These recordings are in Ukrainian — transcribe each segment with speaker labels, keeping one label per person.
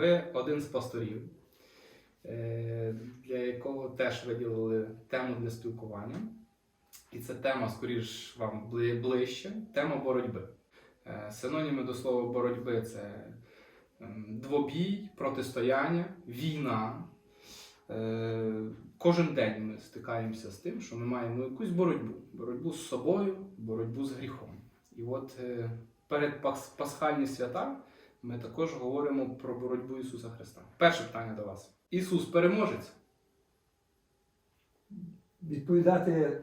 Speaker 1: ви один з пасторів, е, для якого теж виділили тему для спілкування. І це тема, скоріш вам бли- ближче, тема боротьби. Е, Синоніми до слова боротьби це ем, двобій, протистояння, війна. Е, Кожен день ми стикаємося з тим, що ми маємо якусь боротьбу, боротьбу з собою, боротьбу з гріхом. І от перед пасхальні свята ми також говоримо про боротьбу Ісуса Христа. Перше питання до вас: Ісус переможець?
Speaker 2: Відповідати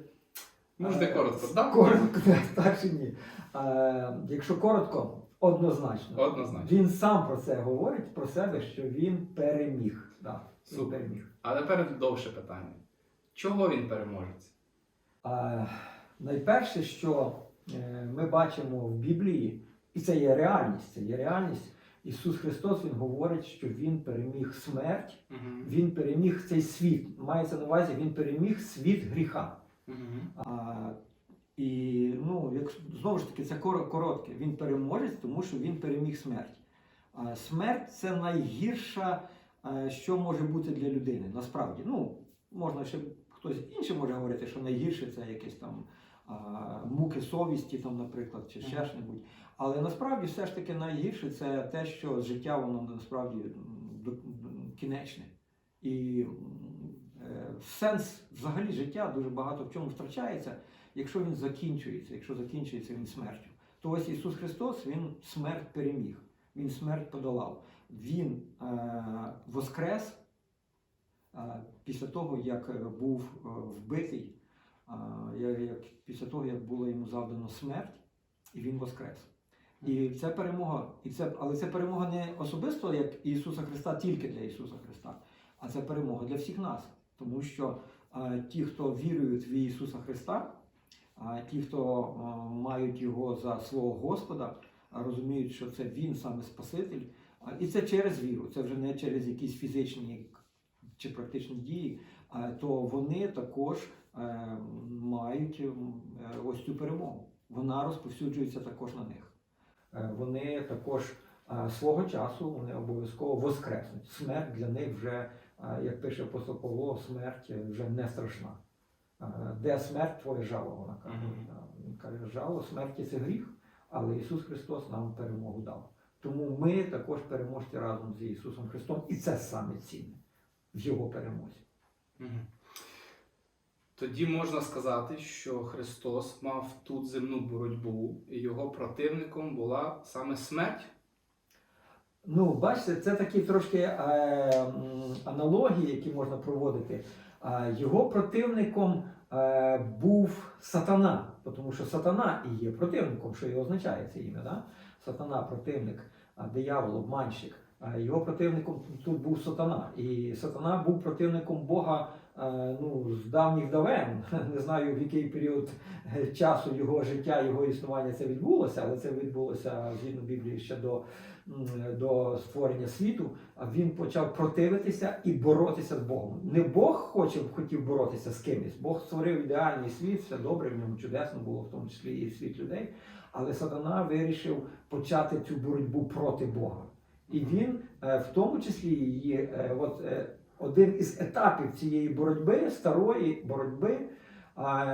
Speaker 1: Можете
Speaker 2: е,
Speaker 1: коротко, так?
Speaker 2: Коротко, так, чи ні. Е, якщо коротко, однозначно.
Speaker 1: Однозначно.
Speaker 2: Він сам про це говорить про себе, що він переміг. Да, він
Speaker 1: Супер.
Speaker 2: переміг.
Speaker 1: А тепер довше питання. Чого він переможець?
Speaker 2: А, найперше, що е, ми бачимо в Біблії, і це є реальність, це є реальність. Ісус Христос Він говорить, що Він переміг смерть,
Speaker 1: Угу.
Speaker 2: Він переміг цей світ. Мається на увазі, Він переміг світ гріха.
Speaker 1: Угу.
Speaker 2: А, і ну, як, знову ж таки, це коротке. Він переможець, тому що він переміг смерть. А, смерть це найгірша, е, що може бути для людини. Насправді, ну, можна ще хтось інший може говорити, що найгірше це якісь там муки совісті, там, наприклад, чи ще
Speaker 1: Мгм.
Speaker 2: щось. Але насправді все ж таки найгірше це те, що життя воно насправді кінечне. І е, сенс взагалі життя дуже багато в чому втрачається, якщо він закінчується, якщо закінчується він смертю. То ось Ісус Христос Він смерть переміг, Він смерть подолав. Він е, воскрес е, після того, як е, був е, вбитий, я- як, після того, як було йому завдано смерть, і він воскрес. І це перемога, і це, але це перемога не особисто як Ісуса Христа, тільки для Ісуса Христа, а це перемога для всіх нас. Тому що е, ті, хто вірують в Ісуса Христа, а ті, хто е, мають Його за свого Господа, а розуміють, що це Він саме Спаситель. А, І це через віру, це вже не через якісь фізичні чи практичні дії, а, то вони також мають е, ось цю перемогу. Вона розповсюджується також на них. Е, Вони також е, свого часу вони обов'язково воскреснуть. Смерть для них вже, е, як пише апостол Павло, смерть вже не страшна. Е, Де смерть твоє жало, вона каже. Е, Він каже, жало смерті це гріх, але Ісус Христос нам перемогу дав. Тому ми також переможці разом з Ісусом Христом, і це саме цінне в Його перемозі.
Speaker 1: Тоді можна сказати, що Христос мав тут земну боротьбу, і його противником була саме смерть.
Speaker 2: Ну, бачите, це такі трошки е, аналогії, які можна проводити. Е, його противником е, був сатана, тому що сатана і є противником, що і означає це ім'я. Да? Сатана противник, диявол, обманщик. Е, Його противником тут був сатана. І сатана був противником Бога ну, з давніх давен. Не знаю, в який період е, часу його життя, його існування це відбулося, але це відбулося згідно Біблії ще до до створення світу, а він почав противитися і боротися з Богом. Не Бог хоче, хотів боротися з кимось. Бог створив ідеальний світ, все добре, в ньому чудесно було, в тому числі і світ людей. Але сатана вирішив почати цю боротьбу проти Бога. І він, е, в тому числі, її, е, от е, один із етапів цієї боротьби, старої боротьби, а,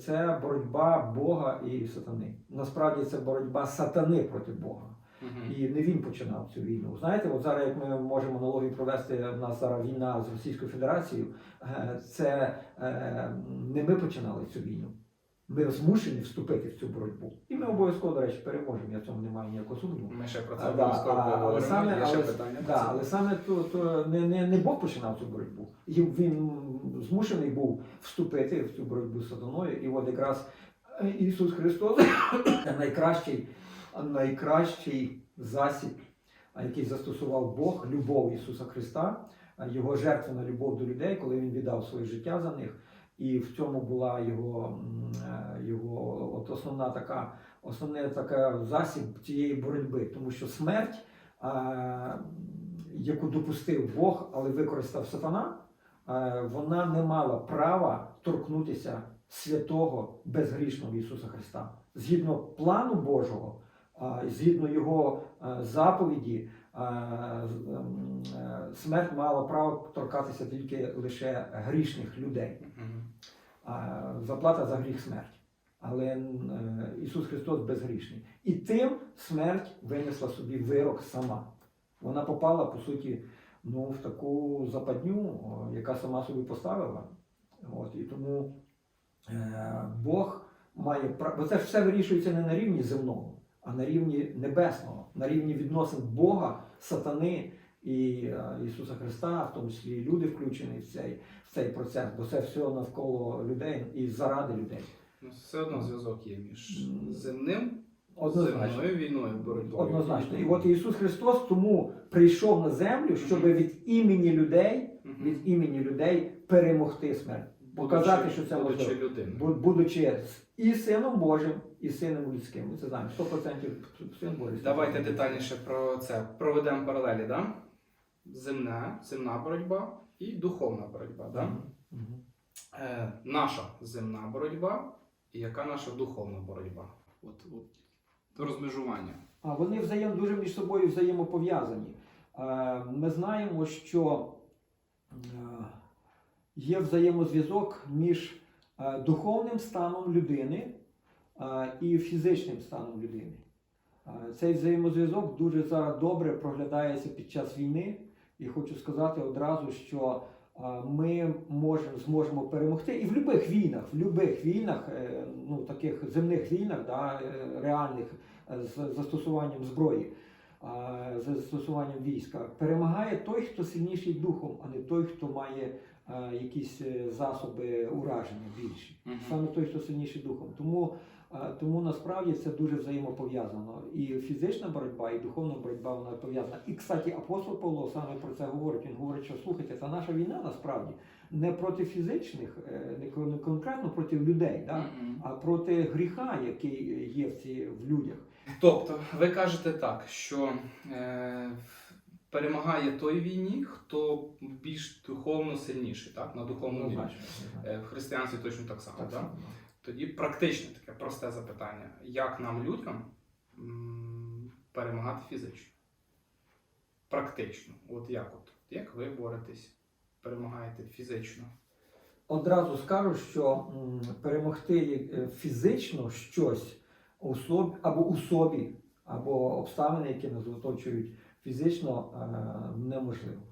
Speaker 2: це боротьба Бога і сатани. Насправді це боротьба сатани проти Бога.
Speaker 1: Мгм.
Speaker 2: І не він починав цю війну. Знаєте, от зараз, як ми можемо аналогію провести, в нас зараз війна з Російською Федерацією, е, це е, не ми починали цю війну. Ми змушені вступити в цю боротьбу. І ми обов'язково, до речі, переможемо. Я в цьому не маю ніякого сумніву.
Speaker 1: Ми ще про це обов'язково поговоримо.
Speaker 2: да, але саме то, то не, не, не Бог починав цю боротьбу. І він змушений був вступити в цю боротьбу з сатаною. І от якраз е, Ісус Христос найкращий, найкращий засіб, який застосував Бог, любов Ісуса Христа, Його жертвена любов до людей, коли Він віддав своє життя за них. І в цьому була його, е, його от основна така, основне така засіб цієї боротьби, тому що смерть, е, яку допустив Бог, але використав сатана, е, вона не мала права торкнутися святого безгрішного Ісуса Христа. Згідно плану Божого, е, згідно Його е, заповіді, е, смерть мала право торкатися тільки лише грішних людей. А заплата за гріх смерть. Але е, Ісус Христос безгрішний. І тим смерть винесла собі вирок сама. Вона попала, по суті, ну, в таку западню, яка сама собі поставила. От, і тому е, Бог має право. Бо це ж все вирішується не на рівні земному, а на рівні небесного, на рівні відносин Бога, сатани і е, Ісуса Христа, в тому числі і люди включені в цей, в цей процес, бо це все навколо людей і заради людей.
Speaker 1: Ну, все одно зв'язок є між земним,
Speaker 2: Однозначно.
Speaker 1: земною війною, боротьбою.
Speaker 2: Однозначно. І от Ісус Христос тому прийшов на землю, щоб від імені людей, від імені людей перемогти смерть. показати, що це
Speaker 1: будучи
Speaker 2: можливо.
Speaker 1: людиною.
Speaker 2: Бу- Будучи і сином Божим, і сином людським. Ми це знаємо. 100% син Божий.
Speaker 1: Давайте детальніше про це проведемо паралелі, да? Земна, земна боротьба і духовна боротьба. Да?
Speaker 2: Мгм.
Speaker 1: Е, наша земна боротьба і яка наша духовна боротьба? От, от розмежування.
Speaker 2: А вони взаєм дуже між собою взаємопов'язані. Е, Ми знаємо, що е, є взаємозв'язок між е, духовним станом людини е, і фізичним станом людини. Цей взаємозв'язок дуже зараз добре проглядається під час війни. І хочу сказати одразу, що е, ми можемо зможемо перемогти і в будь-яких війнах, в будь-яких війнах, е, ну таких земних війнах, да, е, реальних з застосуванням зброї, з застосуванням війська, перемагає той, хто сильніший духом, а не той, хто має якісь засоби ураження більші. Саме той, хто сильніший духом. Тому, тому насправді це дуже взаємопов'язано. І фізична боротьба, і духовна боротьба вона пов'язана. І, кстати, апостол Павло саме про це говорить. Він говорить, що слухайте, та наша війна насправді не проти фізичних, е, не конкретно проти людей, да? А проти гріха, який є в, ці, в людях.
Speaker 1: Тобто, ви кажете так, що е, перемагає той війні, хто більш духовно сильніший, так? На духовному рівні. Е, В християнстві точно так само,
Speaker 2: Так
Speaker 1: так?
Speaker 2: само.
Speaker 1: Тоді практичне таке просте запитання: як нам, людям, перемагати фізично? Практично. От як от? Як ви боретесь, перемагаєте фізично?
Speaker 2: Одразу скажу, що перемогти е, фізично щось у собі або у собі, або обставини, які нас оточують фізично, е, неможливо.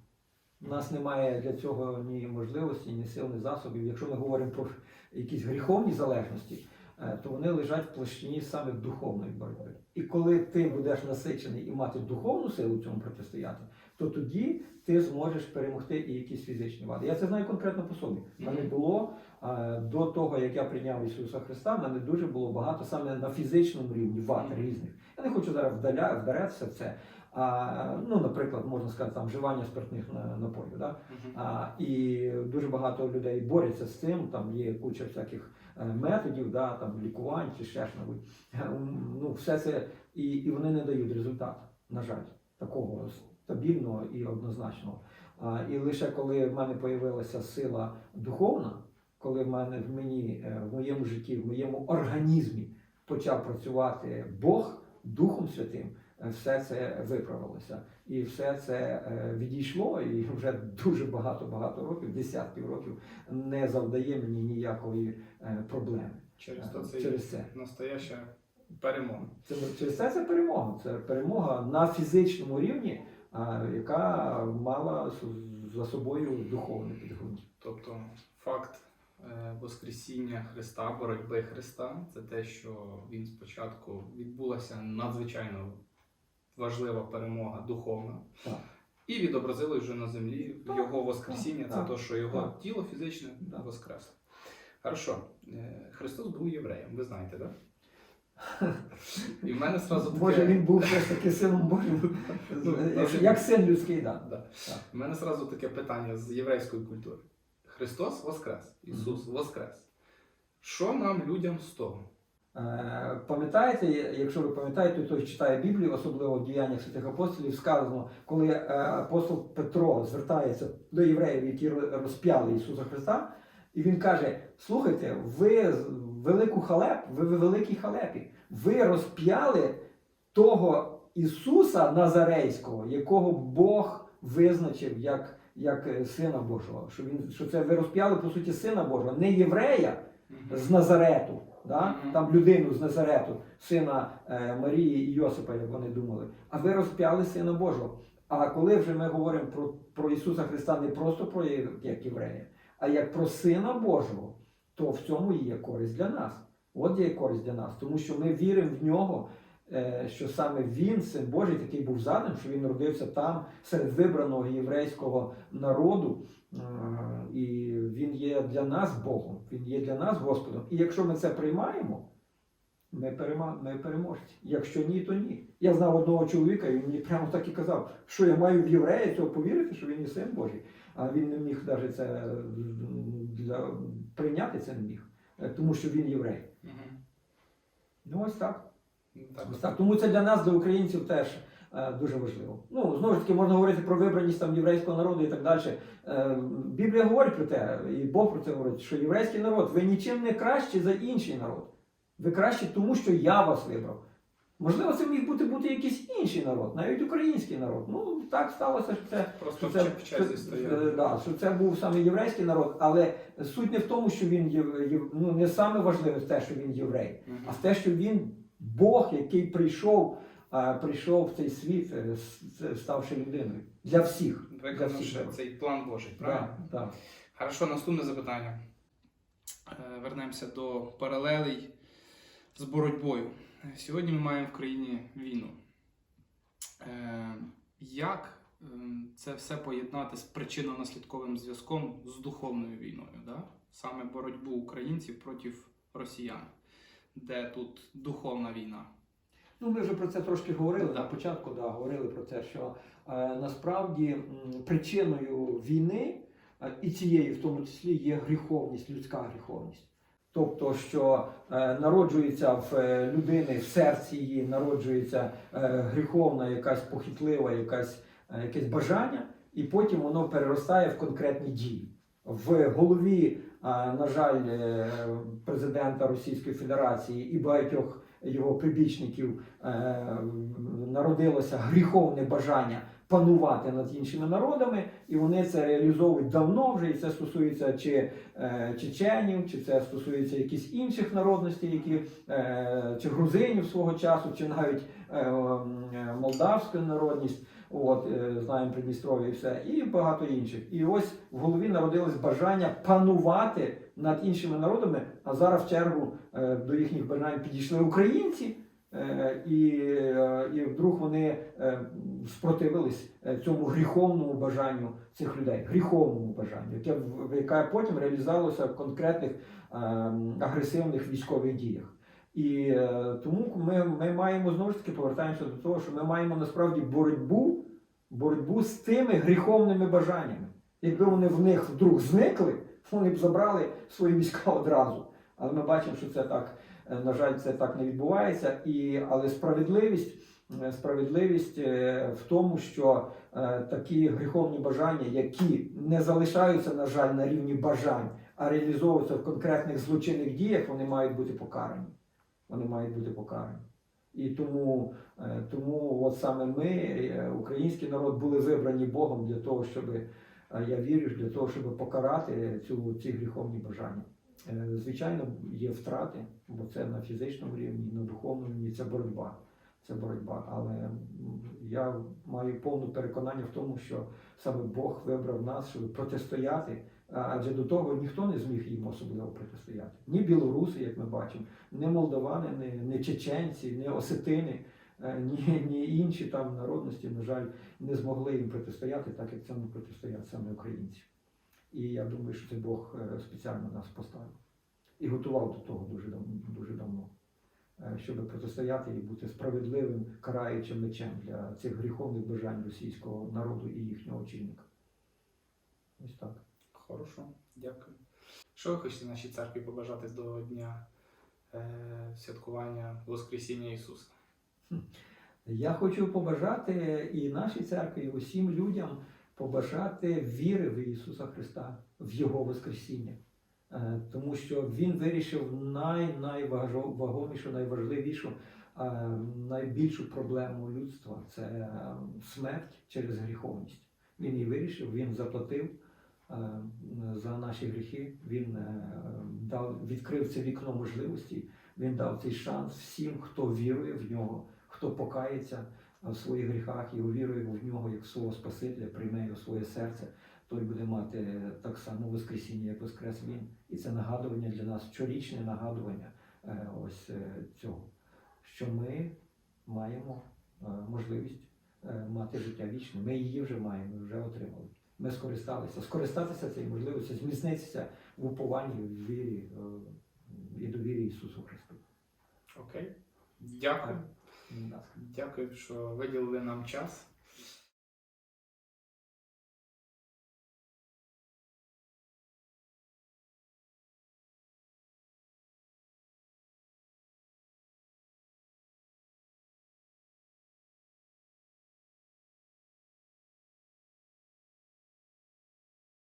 Speaker 2: У нас немає для цього ні можливості, ні сил, ні засобів. Якщо ми говоримо про якісь гріховні залежності, е, то вони лежать в площині саме духовної боротьби. І коли ти будеш насичений і мати духовну силу цьому протистояти, то тоді ти зможеш перемогти і якісь фізичні вади. Я це знаю конкретно по собі. У мене було е, до того, як я прийняв Ісуса Христа, в мене дуже було багато саме на фізичному рівні вад різних. Я не хочу зараз вдаля, вдаретися в це. А, ну, наприклад, можна сказати, там вживання спиртних напоїв. Да? А, і дуже багато людей борються з цим. Там є куча всяких е, методів, да, там лікувань чи ще що-небудь. Е, Ну, все це і, і вони не дають результату, на жаль, такого стабільного і однозначного. А, і лише коли в мене з'явилася сила духовна, коли в мене в мені, е, в моєму житті, в моєму організмі почав працювати Бог Духом Святим, все це виправилося. І все це е, відійшло, і вже дуже багато-багато років, десятків років, не завдає мені ніякої е, проблеми.
Speaker 1: Через
Speaker 2: Е,
Speaker 1: то це
Speaker 2: Через це.
Speaker 1: настояща перемога.
Speaker 2: Це через це це перемога. Це перемога на фізичному рівні, яка мала за собою духовне підґрунтя.
Speaker 1: Тобто факт Воскресіння Христа, боротьби Христа, це те, що він спочатку відбулася надзвичайно важлива перемога духовна.
Speaker 2: Так.
Speaker 1: І відобразили вже на землі
Speaker 2: Так,
Speaker 1: його Воскресіння,
Speaker 2: так,
Speaker 1: це то, що його
Speaker 2: так.
Speaker 1: тіло фізичне
Speaker 2: Так.
Speaker 1: воскресло. Хорошо. Е, Христос був євреєм, ви знаєте, так? І в мене зразу таке...
Speaker 2: Може, він був все ж таки сином Божим,
Speaker 1: Ну,
Speaker 2: як- як син людський, да.
Speaker 1: Да.
Speaker 2: Так.
Speaker 1: У мене зразу таке питання з єврейської культури. Христос Воскрес, Ісус Воскрес. Що нам людям з того?
Speaker 2: Е, Пам'ятаєте, якщо ви пам'ятаєте, хто читає Біблію, особливо в діяннях святих апостолів, сказано, коли е, апостол Петро звертається до євреїв, які розп'яли Ісуса Христа, і він каже: слухайте, ви велику халеп, ви в великій халепі, ви розп'яли того Ісуса Назарейського, якого Бог визначив як, як е, Сина Божого, що, він, що це ви розп'яли, по суті, Сина Божого, не єврея з Назарету, да? Там людину з Назарету, сина е, Марії і Йосипа, як вони думали, а ви розп'яли Сина Божого. А коли вже ми говоримо про, про Ісуса Христа не просто про як єврея, а як про Сина Божого, то в цьому і є користь для нас. От є користь для нас, тому що ми віримо в нього, що саме він, син Божий, такий був задан, що він народився там серед вибраного єврейського народу. Е, І він є для нас Богом, він є для нас Господом. І якщо ми це приймаємо, ми, переможці. Якщо ні, то ні. Я знав одного чоловіка, і він мені прямо так і казав, що я маю в єврея цього повірити, що він є син Божий. А він не міг навіть це е, прийняти це не міг, е, тому що він єврей. Ну ось так.
Speaker 1: Ну, так.
Speaker 2: Ось так. Тому це для нас, для українців, теж е, дуже важливо. Ну, знову ж таки, можна говорити про вибраність там єврейського народу і так далі. Е, Біблія говорить про те, і Бог про це говорить, що єврейський народ, ви нічим не кращі за інший народ. Ви кращі тому, що я вас вибрав. Можливо, це міг бути, бути якийсь інший народ, навіть український народ. Ну, так сталося, що це
Speaker 1: Просто
Speaker 2: що це,
Speaker 1: в часі
Speaker 2: що- е, да, що це був саме єврейський народ, але суть не в тому, що він єв- ну, не саме важливе те, що він єврей,
Speaker 1: Мгм.
Speaker 2: а в те, що він Бог, який прийшов, прийшов в цей світ, е, ставши людиною для всіх.
Speaker 1: Виконавши цей план Божий, правильно?
Speaker 2: Да, да.
Speaker 1: Хорошо, наступне запитання. Е, Вернемося до паралелей з боротьбою. Сьогодні ми маємо в країні війну. Е, Як ем, це все поєднати з причинно-наслідковим зв'язком з духовною війною? Да? Саме боротьбу українців проти росіян, де тут духовна війна?
Speaker 2: Ну, ми вже про це трошки говорили на початку, да, говорили про те, що е, насправді м, причиною війни е, і цієї, в тому числі, є гріховність, людська гріховність. Тобто, що е, народжується в е, людини в серці її народжується е, гріховна, якась похитлива, якась, е, якесь бажання, і потім воно переростає в конкретні дії. В голові, на жаль, е, президента Російської Федерації і багатьох його прибічників е, народилося гріховне бажання панувати над іншими народами, і вони це реалізовують давно вже. І це стосується чи е, чеченів, чи це стосується якихось інших народностей, які чи грузинів свого часу, чи навіть м, молдавська народність. От е, знаємо Придністров'я і все, і багато інших. І ось в голові народилось бажання панувати над іншими народами. А зараз в чергу е, до їхніх бажань підійшли українці, е, і, і вдруг вони спротивились цьому гріховному бажанню цих людей, гріховному бажанню, яке, яке потім реалізувалося в конкретних е, агресивних військових діях. І е, тому ми, ми маємо знову ж таки повертаємося до того, що ми маємо насправді боротьбу, боротьбу з тими гріховними бажаннями. Якби вони в них вдруг зникли, вони б забрали свої війська одразу. Але ми бачимо, що це так, е, на жаль, це так не відбувається. І, але справедливість, е, справедливість в тому, що такі гріховні бажання, які не залишаються, на жаль, на рівні бажань, а реалізовуються в конкретних злочинних діях, вони мають бути покарані. Вони мають бути покарані. І тому, е, тому от саме ми, е, український народ, були вибрані Богом для того, щоб я вірю для того, щоб покарати цю, ці гріховні бажання. Е, Звичайно, є втрати, бо це на фізичному рівні, на духовному рівні це боротьба. Це боротьба. Але я маю повне переконання в тому, що саме Бог вибрав нас, щоб протистояти. Адже до того ніхто не зміг їм особливо протистояти. Ні білоруси, як ми бачимо, ні молдавани, ні, ні чеченці, ні осетини, е, ні, ні інші там народності, на жаль, не змогли їм протистояти, так як цьому протистоять саме українці. І я думаю, що це Бог е, спеціально нас поставив і готував до того дуже давно, дуже давно щоб протистояти і бути справедливим караючим мечем для цих гріховних бажань російського народу і їхнього очільника. Ось так.
Speaker 1: Хорошо, дякую. Що ви хочете нашій церкві побажати до Дня е, святкування Воскресіння Ісуса?
Speaker 2: Я хочу побажати і нашій церкві, і усім людям побажати віри в Ісуса Христа, в Його Воскресіння. Е, Тому що Він вирішив най, найвагомішу, найважливішу е, найбільшу проблему людства. Це е, смерть через гріховність. Він її вирішив, він заплатив за наші гріхи, він дав, відкрив це вікно можливості, він дав цей шанс всім, хто вірує в нього, хто покається в своїх гріхах і увірує в нього як свого Спасителя, прийме його своє серце, той буде мати так само Воскресіння, як Воскрес він. І це нагадування для нас, щорічне нагадування е, ось е, цього, що ми маємо е, можливість мати життя вічне. Ми її вже маємо, вже отримали. Ми скористалися. Скористатися цією можливістю, зміцнитися в упованні, в вірі і довірі Ісусу Христу.
Speaker 1: Окей. Дякую. Дякую, що виділили нам час.